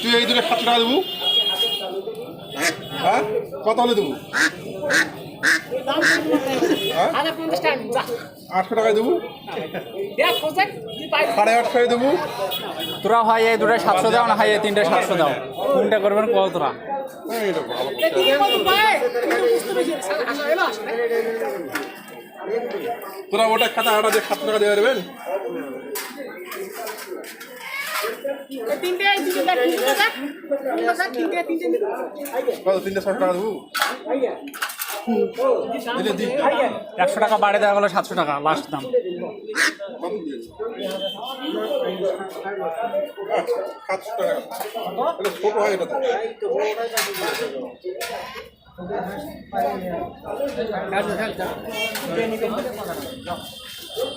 তুই এই দুটো সাতশো টাকা দেবো। হ্যাঁ? কত হলে দেবো? হ্যাঁ? আটশো টাকায় দেবো। সাড়ে আটশোয় দেবো। তোরা হয় এই দুটো সাতশো দাও না হয় এই তিনটে সাতশো দাও। কোনটা করবেন কল তোরা। তোরা ওটা খাতা দিয়ে সাতশো টাকা দিয়ে দেবেন? তিনটে ছশো টাকা দেবো। একশো টাকা বাড়ি দেওয়া গেলো সাতশো টাকা লাস্ট দাম। ছোট হয় এটা তো।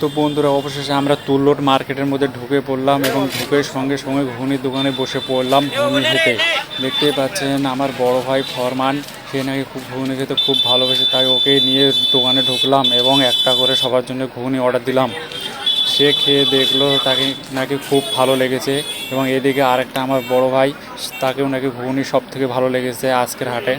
তো বন্ধুরা, অবশেষে আমরা তুল্লোট মার্কেটের মধ্যে ঢুকে পড়লাম এবং ঢুকে সঙ্গে সঙ্গে ঘুনির দোকানে বসে পড়লাম ঘুগনি খেতে। দেখতেই পাচ্ছেন আমার বড় ভাই ফরমান, সে নাকি খুব ঘুগনি খেতে খুব ভালোবেসে, তাই ওকে নিয়ে দোকানে ঢুকলাম এবং একটা করে সবার জন্য ঘুগনি অর্ডার দিলাম। সে খেয়ে দেখল তাকে নাকি খুব ভালো লেগেছে এবং এদিকে আরেকটা আমার বড় ভাই, তাকেও নাকি ঘুগনি সব থেকে ভালো লেগেছে আজকের হাটে।